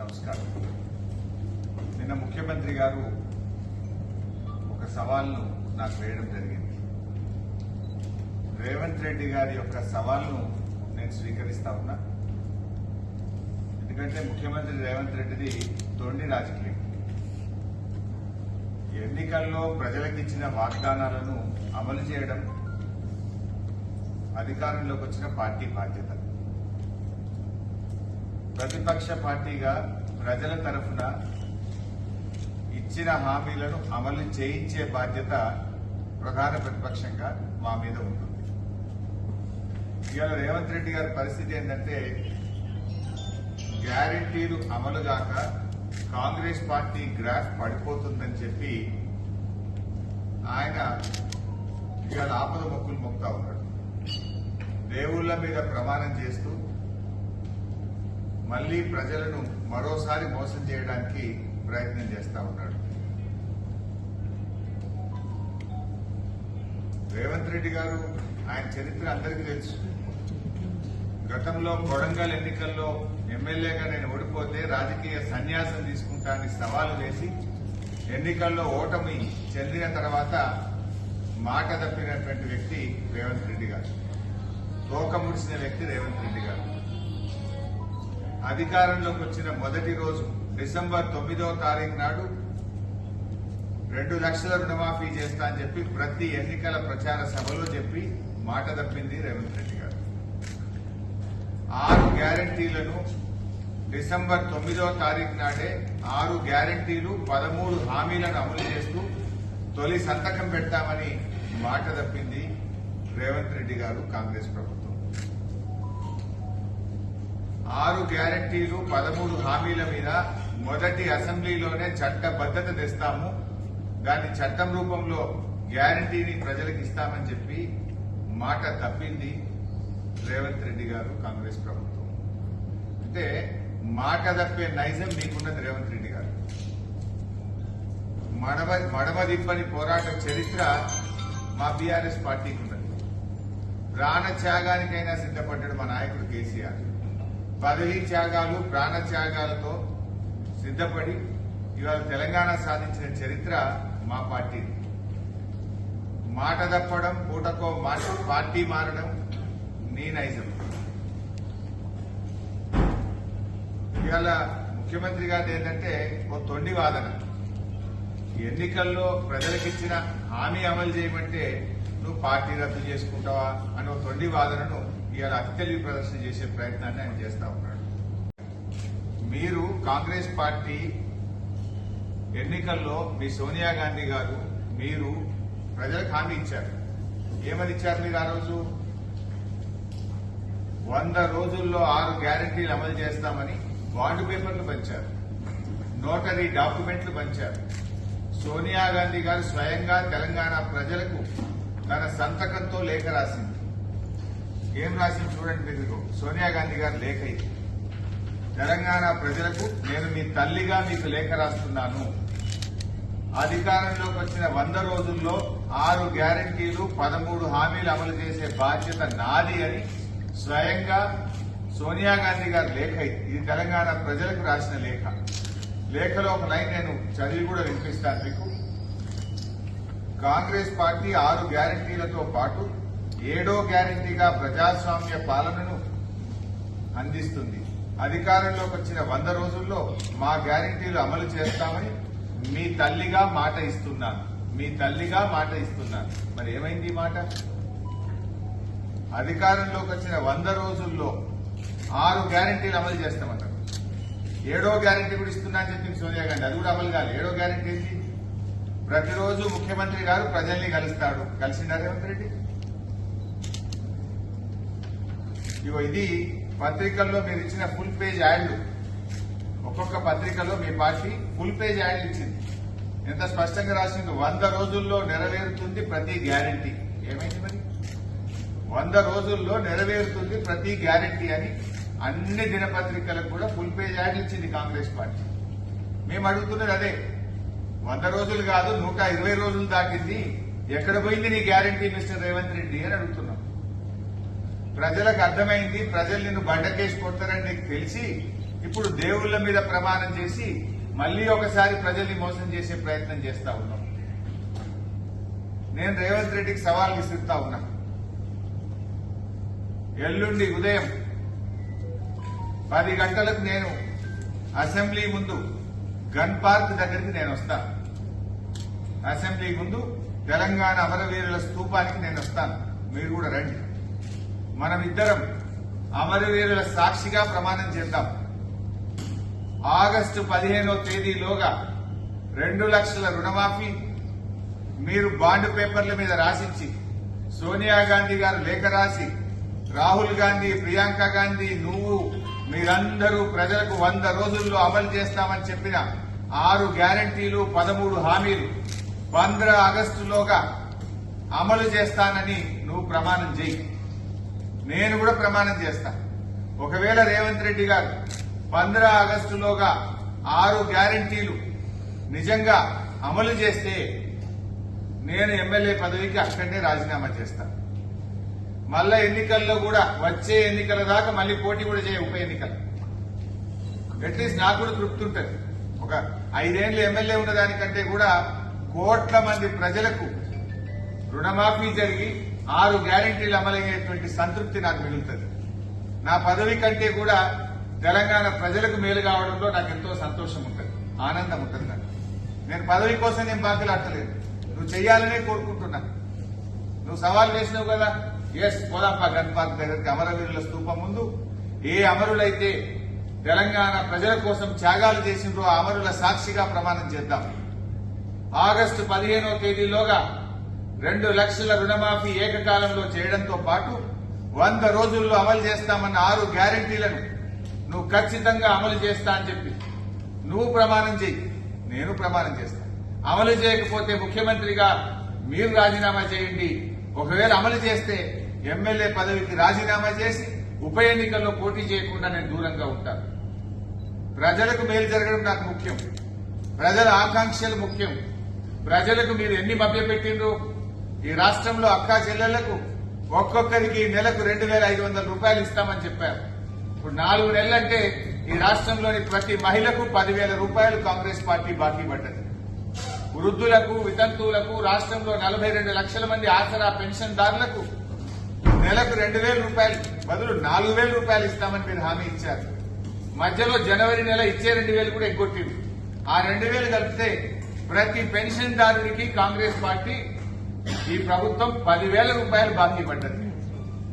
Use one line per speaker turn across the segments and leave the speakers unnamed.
నమస్కారం. నిన్న ముఖ్యమంత్రి గారు ఒక సవాల్ను నాకు వేయడం జరిగింది. రేవంత్ రెడ్డి గారి యొక్క సవాల్ను నేను స్వీకరిస్తా ఉన్నా. ఎందుకంటే ముఖ్యమంత్రి రేవంత్ రెడ్డిది తొండి రాజకీయం. ఎన్నికల్లో ప్రజలకు ఇచ్చిన వాగ్దానాలను అమలు చేయడం అధికారంలోకి వచ్చిన పార్టీ బాధ్యత. ప్రతిపక్ష పార్టీగా ప్రజల తరఫున ఇచ్చిన హామీలను అమలు చేయించే బాధ్యత ప్రధాన ప్రతిపక్షంగా మా మీద ఉంటుంది. ఇవాళ రేవంత్ రెడ్డి గారి పరిస్థితి ఏంటంటే గ్యారంటీలు అమలు కాక కాంగ్రెస్ పార్టీ గ్రాఫ్ పడిపోతుందని చెప్పి ఆయన ఇవాళ ఆపద మొక్కులు మొక్తా ఉన్నాడు. దేవుళ్ళ మీద ప్రమాణం చేస్తూ మళ్ళీ ప్రజలను మరోసారి మోసం చేయడానికి ప్రయత్నం చేస్తా ఉన్నాడు. రేవంత్ రెడ్డి గారు ఆయన చరిత్ర అందరికీ తెలుసు. గతంలో కొడంగల్ ఎన్నికల్లో ఎమ్మెల్యేగా నేను ఓడిపోతే రాజకీయ సన్యాసం తీసుకుంటానని సవాలు వేసి ఎన్నికల్లో ఓటమి చెందిన తర్వాత మాట తప్పినటువంటి వ్యక్తి రేవంత్ రెడ్డి గారు. తోక ముడిసిన వ్యక్తి రేవంత్ రెడ్డి గారు. అధికారంలోకి వచ్చిన మొదటి రోజు డిసెంబర్ తొమ్మిదవ తారీఖు నాడు రెండు లక్షల రుణమాఫీ చేస్తా అని చెప్పి ప్రతి ఎన్నికల ప్రచార సభలో చెప్పి మాట తప్పింది రేవంత్ రెడ్డి గారు. ఆరు గ్యారంటీలను డిసెంబర్ తొమ్మిదవ తారీఖు నాడే ఆరు గ్యారంటీలు పదమూడు హామీలను అమలు చేస్తూ తొలి సంతకం పెడతామని మాట తప్పింది రేవంత్ రెడ్డి గారు కాంగ్రెస్ ప్రభుత్వం. ఆరు గ్యారంటీలు పదమూడు హామీల మీద మొదటి అసెంబ్లీలోనే చట్టబద్ధత తెస్తాము. దాన్ని చట్టం రూపంలో గ్యారంటీని ప్రజలకు ఇస్తామని చెప్పి మాట తప్పింది రేవంత్ రెడ్డి గారు కాంగ్రెస్ ప్రభుత్వం. అంటే మాట తప్పే నైజం మీకున్నది రేవంత్ రెడ్డి గారు. మడమ మడమదిప్పని పోరాట చరిత్ర మా బీఆర్ఎస్ పార్టీకి ఉన్నది. ప్రాణ త్యాగానికైనా సిద్ధపడ్డాడు మా నాయకుడు కేసీఆర్. పదవీ త్యాగాలు ప్రాణ త్యాగాలతో సిద్ధపడి ఇవాళ తెలంగాణ సాధించిన చరిత్ర మా పార్టీ. మాట తప్పడం పూటకో మాట పార్టీ మారడం నీ నైజం. ఇవాళ ముఖ్యమంత్రి గారు ఏంటంటే ఓ తొండి వాదన. ఎన్నికల్లో ప్రజలకిచ్చిన హామీ అమలు చేయమంటే నువ్వు పార్టీ రద్దు చేసుకుంటావా అని ఓ తొండి వాదనను ఇవాళ అతి ప్రదర్శన చేసే ప్రయత్నాన్ని ఆయన చేస్తా ఉన్నాడు. మీరు కాంగ్రెస్ పార్టీ ఎన్నికల్లో మీ సోనియా గాంధీ గారు మీరు ప్రజలకు హామీ ఇచ్చారు. ఏమని ఇచ్చారు మీరు ఆ రోజు? వంద రోజుల్లో ఆరు గ్యారంటీలు అమలు చేస్తామని బాండ్ పేపర్లు పంచారు. నోటరీ డాక్యుమెంట్లు పంచారు. సోనియా గాంధీ గారు స్వయంగా తెలంగాణ ప్రజలకు తన సంతకంతో లేఖ రాసింది. ఏం రాసింది చూడండి మీరు. సోనియా గాంధీ గారు లేఖ ఇది. తెలంగాణ ప్రజలకు నేను మీ తల్లిగా మీకు లేఖ రాస్తున్నాను. అధికారంలోకి వచ్చిన వంద రోజుల్లో ఆరు గ్యారంటీలు పదమూడు హామీలు అమలు చేసే బాధ్యత నాది అని స్వయంగా సోనియా గాంధీ గారి లేఖ ఇది. ఇది తెలంగాణ ప్రజలకు రాసిన లేఖ. లేఖలో ఒక లైన్ నేను చదివి కూడా వినిపిస్తాను మీకు. కాంగ్రెస్ పార్టీ ఆరు గ్యారంటీలతో పాటు ఏడో గ్యారంటీగా ప్రజాస్వామ్య పాలనను అందిస్తుంది. అధికారంలోకి వచ్చిన వంద రోజుల్లో మా గ్యారంటీలు అమలు చేస్తామని మీ తల్లిగా మాట ఇస్తున్నాను. మీ తల్లిగా మాట ఇస్తున్నాను. మరి ఏమైంది మాట? అధికారంలోకి వచ్చిన వంద రోజుల్లో ఆరు గ్యారంటీలు అమలు చేస్తామన్నారు ఏడో గ్యారంటీ కూడా ఇస్తున్నా అని చెప్పింది సోనియా గాంధీ. అది కూడా అమలు కాదు ఏడో గ్యారంటీ ప్రతిరోజు ముఖ్యమంత్రి గారు ప్రజల్ని కలుస్తాడు. కలిసిండా రేవంత్ రెడ్డి? ఇగో ఇది పత్రికల్లో మీరు ఇచ్చిన ఫుల్ పేజ్ యాడ్లు ఒక్కొక్క పత్రికలో మీ పార్టీ ఫుల్ పేజ్ యాడ్ ఇచ్చింది. ఎంత స్పష్టంగా రాసింది వంద రోజుల్లో నెరవేరుతుంది ప్రతి గ్యారంటీ ఏమైంది మరి? వంద రోజుల్లో నెరవేరుతుంది ప్రతి గ్యారంటీ అని అన్ని దినపత్రికలకు కూడా ఫుల్ పేజ్ యాడ్ ఇచ్చింది కాంగ్రెస్ పార్టీ. మేము అడుగుతున్నది అదే. వంద రోజులు కాదు నూట ఇరవై రోజులు దాటింది. ఎక్కడ పోయింది నీ గ్యారంటీ మిస్టర్ రేవంత్ రెడ్డి అని అడుగుతున్నాం. ప్రజలకు అర్థమైంది ప్రజలు నిన్ను బండకేసి కొడతారని నీకు తెలిసి ఇప్పుడు దేవుళ్ళ మీద ప్రమాణం చేసి మళ్ళీ ఒకసారి ప్రజల్ని మోసం చేసే ప్రయత్నం చేస్తా ఉన్నాం. నేను రేవంత్ రెడ్డికి సవాల్ విసిరుతా ఉన్నా. ఎల్లుండి ఉదయం పది గంటలకు నేను అసెంబ్లీ ముందు గన్ పార్క్ దగ్గరికి నేను వస్తాను అసెంబ్లీ ముందు తెలంగాణ అమరవీరుల స్తూపానికి నేను వస్తాను. మీరు కూడా రండి. మనం ఇద్దరం అమరవీరుల సాక్షిగా ప్రమాణం చేద్దాం. ఆగస్టు పదిహేనో తేదీలోగా రెండు లక్షల రుణమాఫీ మీరు బాండ్ పేపర్ల మీద రాసిచ్చి సోనియా గాంధీ గారు లేఖ రాసి రాహుల్ గాంధీ ప్రియాంక గాంధీ నువ్వు మీరందరూ ప్రజలకు వంద రోజుల్లో అమలు చేస్తామని చెప్పిన ఆరు గ్యారంటీలు పదమూడు హామీలు పంద్ర ఆగస్టులోగా అమలు చేస్తానని నువ్వు ప్రమాణం చేయి నేను కూడా ప్రమాణం చేస్తా. ఒకవేళ రేవంత్ రెడ్డి గారు పంద్ర ఆగస్టులోగా ఆరు గ్యారంటీలు నిజంగా అమలు చేస్తే నేను ఎమ్మెల్యే పదవికి అక్కడనే రాజీనామా చేస్తా. మళ్ళా ఎన్నికల్లో కూడా వచ్చే ఎన్నికల దాకా మళ్ళీ పోటీ కూడా చేయ ఉప ఎన్నికలు. అట్లీస్ట్ నాకు కూడా తృప్తి ఉంటుంది. ఒక ఐదేళ్ళు ఎమ్మెల్యే ఉన్న దానికంటే కూడా కోట్ల మంది ప్రజలకు రుణమాఫీ జరిగి ఆరు గ్యారంటీలు అమలయ్యేటువంటి సంతృప్తి నాకు మిగులుతుంది. నా పదవి కంటే కూడా తెలంగాణ ప్రజలకు మేలు కావడంలో నాకు ఎంతో సంతోషం ఉంటుంది ఆనందం ఉంటుంది నాకు. నేను పదవి కోసం నేను బాకలాడతలేదు నువ్వు చెయ్యాలనే కోరుకుంటున్నా. నువ్వు సవాల్ చేసినావు కదా? ఎస్ పోదాంపా గన్ పార్క్ దగ్గరికి అమరవీరుల స్తూపం ముందు. ఏ అమరులైతే తెలంగాణ ప్రజల కోసం త్యాగాలు చేసిండ్రో అమరుల సాక్షిగా ప్రమాణం చేద్దాం. ఆగస్టు పదిహేనో తేదీలోగా రెండు లక్షల రుణమాఫీ ఏకకాలంలో చేయడంతో పాటు వంద రోజుల్లో అమలు చేస్తామన్న ఆరు గ్యారంటీలను నువ్వు ఖచ్చితంగా అమలు చేస్తా అని చెప్పి. నువ్వు ప్రమాణం చేయి నేను ప్రమాణం చేస్తా. అమలు చేయకపోతే ముఖ్యమంత్రిగా మీరు రాజీనామా చేయండి. ఒకవేళ అమలు చేస్తే ఎమ్మెల్యే పదవికి రాజీనామా చేసి ఉప ఎన్నికల్లో పోటీ చేయకుండా నేను దూరంగా ఉంటాను ప్రజలకు మేలు జరగడం నాకు ముఖ్యం. ప్రజల ఆకాంక్షలు ముఖ్యం. ప్రజలకు మీరు ఎన్ని మభ్యపెట్టిండ్రు ఈ రాష్ట్రంలో అక్కా చెల్లెళ్ళకు ఒక్కొక్కరికి నెలకు రెండు వేల ఐదు వందల రూపాయలు ఇస్తామని చెప్పారు. ఇప్పుడు నాలుగు నెలలంటే ఈ రాష్ట్రంలోని ప్రతి మహిళకు పదివేల రూపాయలు కాంగ్రెస్ పార్టీ బాకీ పడ్డది. వృద్ధులకు వితంతువులకు రాష్ట్రంలో నలభై రెండు లక్షల మంది ఆసరా పెన్షన్దారులకు నెలకు రెండు వేల రూపాయలు బదులు నాలుగు వేల రూపాయలు ఇస్తామని మీరు హామీ ఇచ్చారు. మధ్యలో జనవరి నెల ఇచ్చే రెండు వేలు కూడా ఎగ్గొట్టింది. ఆ రెండు వేలు కలిపితే ప్రతి పెన్షన్దారునికి కాంగ్రెస్ పార్టీ ఈ ప్రభుత్వం పదివేల రూపాయలు బాకీ పడ్డది.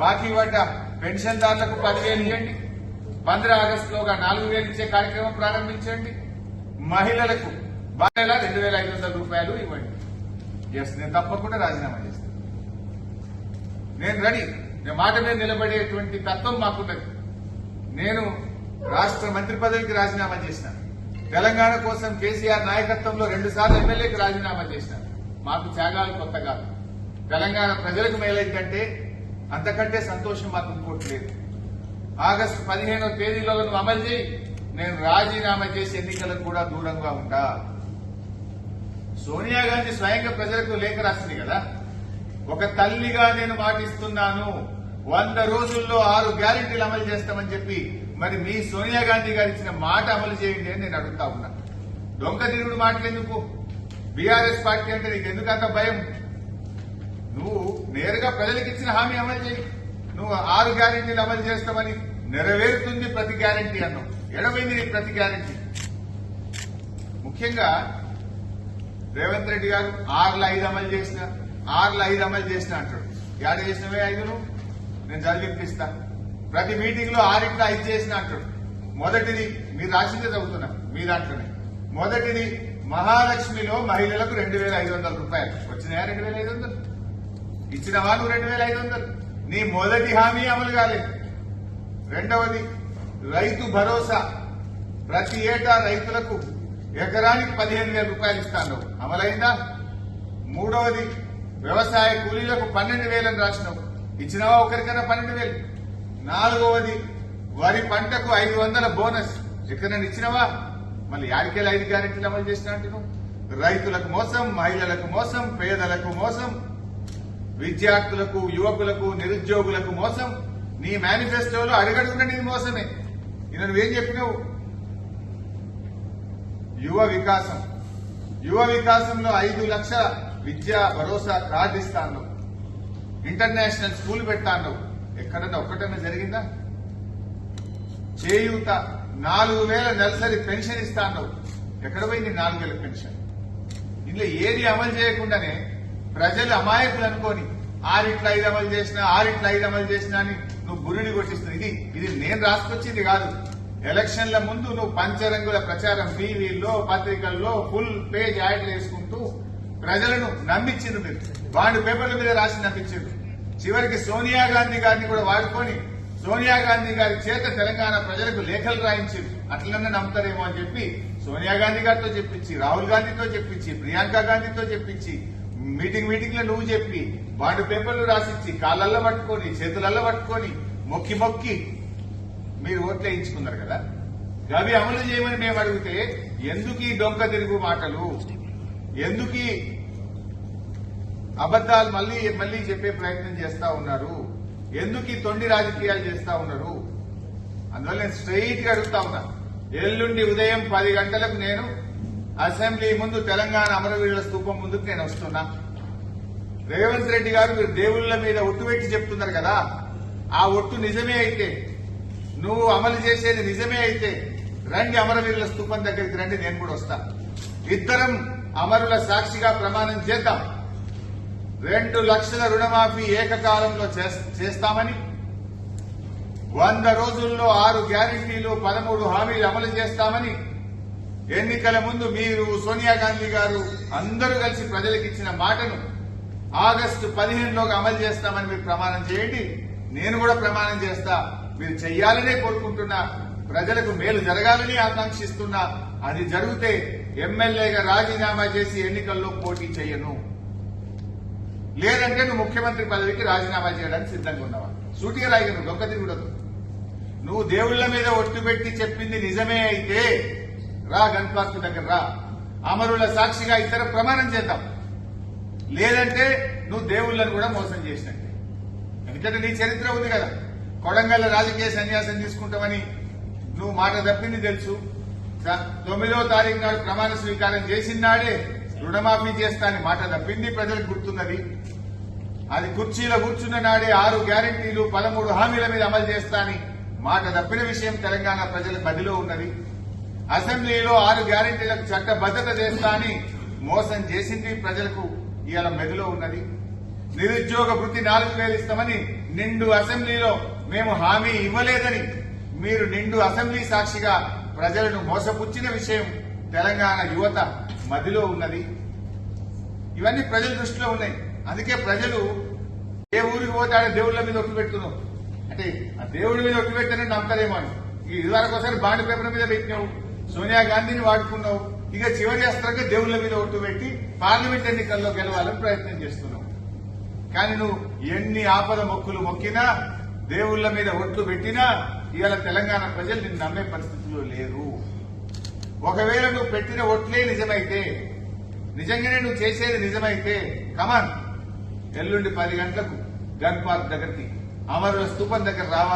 బాకీ పడ్డ పెన్షన్దారులకు పదివేలు ఇవ్వండి. పంద్ర ఆగస్టులోగా నాలుగు వేలు ఇచ్చే కార్యక్రమం ప్రారంభించండి. మహిళలకు బాగా రెండు వేల ఐదు వందల రూపాయలు ఇవ్వండి. ఎస్ నేను తప్పకుండా రాజీనామా చేస్తాను నేను రెడీ. నేను మాట మీద నిలబడేటువంటి తత్వం మాకున్నది నేను రాష్ట్ర మంత్రి పదవికి రాజీనామా చేసిన. తెలంగాణ కోసం కేసీఆర్ నాయకత్వంలో రెండు సార్లు ఎమ్మెల్యేకి రాజీనామా చేసిన. మాకు త్యాగాలు కొత్త కాదు తెలంగాణ ప్రజలకు మేలైందంటే అంతకంటే సంతోషం మాకు ఇంకోటి లేదు. ఆగస్టు పదిహేనవ తేదీలో నువ్వు అమలు చేయి. నేను రాజీనామా చేసి ఎన్నికలకు కూడా దూరంగా ఉంటా. సోనియా గాంధీ స్వయంగా ప్రజలకు లేఖ రాసింది కదా. ఒక తల్లిగా నేను మాటిస్తున్నాను. వంద రోజుల్లో ఆరు గ్యారెంటీలు అమలు చేస్తామని చెప్పి మరి మీ సోనియా గాంధీ గారు ఇచ్చిన మాట అమలు చేయండి అని నేను అడుగుతా ఉన్నా. దొంగ తిరుగుడు మాటలు ఎందుకు బీఆర్ఎస్ పార్టీ అంటే నీకు ఎందుకంత భయం? నువ్వు నేరుగా ప్రజలకు ఇచ్చిన హామీ అమలు చేయి. నువ్వు ఆరు గ్యారెంటీలు అమలు చేస్తామని నెరవేరుతుంది ప్రతి గ్యారెంటీ అన్నావు. ఎడమైంది నీ ప్రతి గ్యారెంటీ. ముఖ్యంగా రేవంత్ రెడ్డి గారు ఆరులో ఐదు అమలు చేసిన ఆరులో ఐదు అమలు చేసిన అంటాడు. ఏడ చేసినవే ఐదును? నేను చదివిపిస్తా ప్రతి మీటింగ్లో ఆరింట్లో ఐదు చేసిన అంటాడు. మొదటిది మీరు రాసిందే చదువుతున్నా మీ దాంట్లోనే. మొదటిది మహాలక్ష్మిలో మహిళలకు రెండు వేల ఐదు వందల రూపాయలు. వచ్చినాయా రెండు వేల ఐదు వందలు? ఇచ్చినవా నువ్వు రెండు వేల ఐదు వందలు. నీ మొదటి హామీ అమలు కాలేదు రెండవది రైతు భరోసా. ప్రతి ఏటా రైతులకు ఎకరానికి పదిహేను వేల రూపాయలు ఇస్తాను అమలైందా? మూడవది వ్యవసాయ కూలీలకు పన్నెండు వేలను రాసినావు. ఇచ్చినావా ఒకరికైనా పన్నెండు వేలు? నాలుగవది వరి పంటకు ఐదు వందల బోనస్. ఎక్కడైనా ఇచ్చినావా? మళ్ళీ యాడికెళ్ళి ఐదు గ్యారెంటీలు అమలు చేసినా అంటున్నావు రైతులకు మోసం మహిళలకు మోసం పేదలకు మోసం. విద్యార్థులకు యువకులకు నిరుద్యోగులకు మోసం. నీ మేనిఫెస్టోలో అడుగడుగున నీ మోసమే. నేను నువ్వేం చెప్పినావు? యువ వికాసం. యువ వికాసంలో ఐదు లక్షల విద్యా భరోసా కార్డు ఇస్తాను ఇంటర్నేషనల్ స్కూల్ పెట్టాను. ఎక్కడన్నా ఒక్కటన్నా జరిగిందా? చేయూత నాలుగు వేల నెలసరి పెన్షన్ ఇస్తాను. ఎక్కడ పోయింది నాలుగు వేల పెన్షన్? ఇందులో ఏది అమలు చేయకుండానే ప్రజలు అమాయకులు అనుకోని ఆరిట్ల ఐదు అమలు చేసినా ఆరిట్ల ఐదు అమలు చేసినా అని నువ్వు గురిని కొట్టిస్తున్నావు. ఇది ఇది నేను రాసుకొచ్చింది కాదు. ఎలక్షన్ల ముందు నువ్వు పంచరంగుల ప్రచారం టీవీల్లో పత్రికల్లో ఫుల్ పేజ్ యాడ్ వేసుకుంటూ ప్రజలను నమ్మించింది మీరు. వాడి పేపర్ల మీద రాసి నమ్మించారు చివరికి సోనియా గాంధీ గారిని కూడా వాడుకొని సోనియా గాంధీ గారి చేత తెలంగాణ ప్రజలకు లేఖలు రాయించింది అట్లనే నమ్ముతారేమో అని చెప్పి సోనియా గాంధీ గారితో చెప్పించి రాహుల్ గాంధీతో చెప్పించి ప్రియాంక గాంధీతో చెప్పించి మీటింగ్ మీటింగ్లో నువ్వు చెప్పి వాడి పేపర్లు రాసిచ్చి కాళ్ళల్లో పట్టుకొని చేతులల్లో పట్టుకొని మొక్కి మొక్కి మీరు ఓట్లు వేయించుకున్నారు కదా? అవి అమలు చేయమని మేము అడిగితే ఎందుకు ఈ డొంక తిరుగు మాటలు? ఎందుకు అబద్దాలు మళ్ళీ మళ్ళీ చెప్పే ప్రయత్నం చేస్తా ఉన్నారు? ఎందుకు తొండి రాజకీయాలు చేస్తా ఉన్నారు? అందువల్ల నేను స్ట్రైట్గా అడుగుతా ఉన్నా. ఎల్లుండి ఉదయం పది గంటలకు నేను అసెంబ్లీ ముందు తెలంగాణ అమరవీరుల స్తూపం ముందుకు నేను వస్తున్నా. రేవంత్ రెడ్డి గారు మీరు దేవుళ్ళ మీద ఒట్టు పెట్టి చెప్తున్నారు కదా ఆ ఒట్టు నిజమే అయితే నువ్వు అమలు చేసేది నిజమే అయితే రండి అమరవీరుల స్తూపం దగ్గరికి రండి నేను కూడా వస్తా. ఇద్దరం అమరుల సాక్షిగా ప్రమాణం చేద్దాం. రెండు లక్షల రుణమాఫీ ఏకకాలంలో చేస్తామని వంద రోజుల్లో ఆరు గ్యారంటీలు పదమూడు హామీలు అమలు చేస్తామని ఎన్నికల ముందు మీరు సోనియా గాంధీ గారు అందరూ కలిసి ప్రజలకు ఇచ్చిన మాటను ఆగస్టు పదిహేనులోగా అమలు చేస్తామని మీరు ప్రమాణం చేయండి. నేను కూడా ప్రమాణం చేస్తా. మీరు చెయ్యాలనే కోరుకుంటున్నా. ప్రజలకు మేలు జరగాలని ఆకాంక్షిస్తున్నా. అది జరిగితే ఎమ్మెల్యేగా రాజీనామా చేసి ఎన్నికల్లో పోటీ చేయను. లేదంటే నువ్వు ముఖ్యమంత్రి పదవికి రాజీనామా చేయడానికి సిద్ధంగా ఉన్నావా? సూటిగా రాయి నువ్వు తిరుగుడదు నువ్వు దేవుళ్ళ మీద ఒట్టు పెట్టి చెప్పింది నిజమే అయితే రా గన్ పార్క్ దగ్గర రా. అమరుల సాక్షిగా ఇతర ప్రమాణం చేద్దాం. లేదంటే నువ్వు దేవుళ్ళను కూడా మోసం చేసినట్టే. ఎందుకంటే నీ చరిత్ర ఉంది కదా. కొడంగల్ రాజకీయ సన్యాసం తీసుకుంటామని నువ్వు మాట తప్పింది తెలుసు. తొమ్మిదో తారీఖు నాడు ప్రమాణ స్వీకారం చేసిన నాడే రుణమాఫీ చేస్తా అని మాట తప్పింది ప్రజలకు గుర్తున్నది. అది కుర్చీలో కూర్చున్న నాడే ఆరు గ్యారంటీలు పదమూడు హామీల మీద అమలు చేస్తా అని మాట తప్పిన విషయం తెలంగాణ ప్రజల బదిలో ఉన్నది. అసెంబ్లీలో ఆరు గ్యారంటీలకు చట్టబద్దత చేస్తా అని మోసం చేసింది ప్రజలకు ఇవాళ మెదులో ఉన్నది. నిరుద్యోగ వృత్తి నాలుగు వేలు ఇస్తామని నిండు అసెంబ్లీలో మేము హామీ ఇవ్వలేదని మీరు నిండు అసెంబ్లీ సాక్షిగా ప్రజలను మోసపుచ్చిన విషయం తెలంగాణ యువత మదిలో ఉన్నది. ఇవన్నీ ప్రజల దృష్టిలో ఉన్నాయి. అందుకే ప్రజలు ఏ ఊరికి పోతే ఆడ దేవుళ్ళ మీద ఒట్టు పెడుతున్నావు అంటే ఆ దేవుడి మీద ఒట్టు పెట్టానని నమ్మకలేమో అని. ఈ ఇదివరకు ఒకసారి బాండ్ పేపర్ మీద పెట్టినావు. సోనియా గాంధీని వాడుకున్నావు. ఇక చివరి అస్త్రంగా దేవుళ్ళ మీద ఒట్టు పెట్టి పార్లమెంట్ ఎన్నికల్లో గెలవాలని ప్రయత్నం చేస్తున్నావు. కానీ నువ్వు ఎన్ని ఆపద మొక్కులు మొక్కినా దేవుళ్ళ మీద ఒట్లు పెట్టినా ఇవాళ తెలంగాణ ప్రజలు నిన్ను నమ్మే పరిస్థితిలో లేరు. ఒకవేళ నువ్వు పెట్టిన ఒట్లే నిజమైతే నిజంగానే నువ్వు చేసేది నిజమైతే కమాన్ ఎల్లుండి పది గంటలకు గన్ పార్క్ దగ్గరికి అమరుల స్థూపం దగ్గర రావాలి.